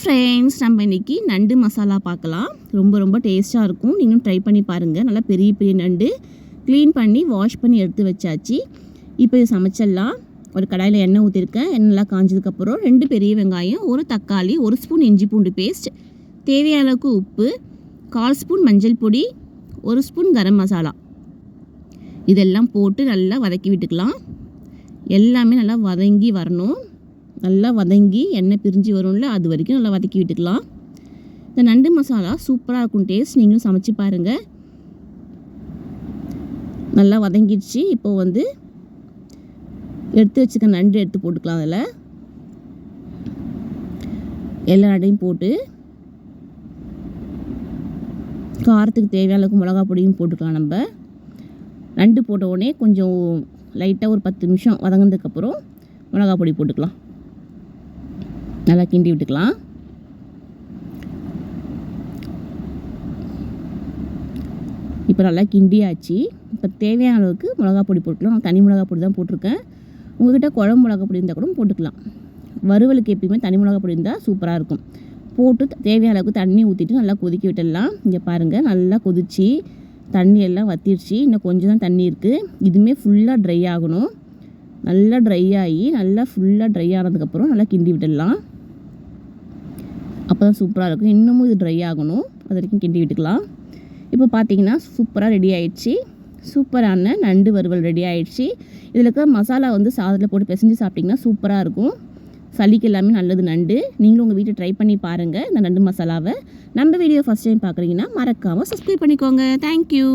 Friends நம்ம இன்றைக்கி நண்டு மசாலா பார்க்கலாம். ரொம்ப ரொம்ப டேஸ்ட்டாக இருக்கும். நீங்களும் ட்ரை பண்ணி பாருங்கள் நல்லா பெரிய பெரிய நண்டு க்ளீன் பண்ணி வாஷ் பண்ணி எடுத்து வச்சாச்சு. இப்போ இது சமைச்சிடலாம். ஒரு கடாயில் எண்ணெய் ஊற்றிருக்கேன் எண்ணெய் நல்லா காஞ்சதுக்கப்புறம் ரெண்டு பெரிய வெங்காயம் ஒரு தக்காளி ஒரு ஸ்பூன் இஞ்சி பூண்டு பேஸ்ட் தேவையான அளவுக்கு உப்பு கால் ஸ்பூன் மஞ்சள் பொடி ஒரு ஸ்பூன் கரம் மசாலா. இதெல்லாம் போட்டு நல்லா வதக்கி விட்டுக்கலாம். எல்லாமே நல்லா வதங்கி வரணும். நல்லா வதங்கி எண்ணெய் பிரிஞ்சு வரும்ல அது வரைக்கும் நல்லா வதக்கி விட்டுக்கலாம். இந்த நண்டு மசாலா சூப்பராக இருக்கும் டேஸ்ட் நீங்களும் சமைச்சு பாருங்கள் நல்லா வதங்கிடுச்சு. இப்போ வந்து எடுத்து வச்சுக்க நண்டு எடுத்து போட்டுக்கலாம் அதில். எல்லா நண்டையும் போட்டு காரத்துக்கு தேவையான அளவுக்கு மிளகா பொடியும் போட்டுக்கலாம் நம்ம. நண்டு போட்ட உடனே கொஞ்சம் லைட்டாக ஒரு பத்து நிமிஷம் வதங்கினதுக்கப்புறம் மிளகா பொடி போட்டுக்கலாம். நல்லா கிண்டி விட்டுக்கலாம். இப்போ நல்லா கிண்டியாச்சு. இப்போ தேவையான அளவுக்கு மிளகா பொடி போட்டுக்கலாம். நான் தனி மிளகா பொடி தான் போட்டிருக்கேன். உங்கள்கிட்ட குழம்பு மிளகா பொடி இருந்தால் கூட போட்டுக்கலாம். வறுவலுக்கு எப்பயுமே தனி மிளகா பொடி இருந்தால் சூப்பராக இருக்கும். போட்டு தேவையான அளவுக்கு தண்ணி ஊற்றிட்டு நல்லா கொதிக்க விட்டுடலாம். இங்கே பாருங்கள் நல்லா கொதிச்சு தண்ணி எல்லாம் வத்திடுச்சு இன்னும் கொஞ்சம் தான் தண்ணி இருக்குது இதுவுமே ஃபுல்லாக ட்ரை ஆகணும். நல்லா ட்ரை ஆகி நல்லா ஃபுல்லாக ட்ரை ஆனதுக்கப்புறம் நல்லா கிண்டி விட்டுடலாம். அப்போ தான் சூப்பராக இருக்கும். இன்னமும் இது ட்ரை ஆகணும். அது வரைக்கும் கிண்டி விட்டுக்கலாம். இப்போ பார்த்தீங்கன்னா சூப்பராக ரெடி ஆயிடுச்சு. சூப்பரான நண்டு வறுவல் ரெடி ஆயிடுச்சு. இதில் இருக்க மசாலா வந்து சாதத்தில் போட்டு பிசைஞ்சு சாப்பிட்டிங்கன்னா சூப்பராக இருக்கும். சளிக்கு எல்லாமே நல்லது நண்டு. நீங்களும் உங்கள் வீட்டில் ட்ரை பண்ணி பாருங்கள் இந்த நண்டு மசாலாவை. நம்ம வீடியோ ஃபஸ்ட் டைம் பார்க்குறீங்கன்னா மறக்காமல் சப்ஸ்கிரைப் பண்ணிக்கோங்க. தேங்க்யூ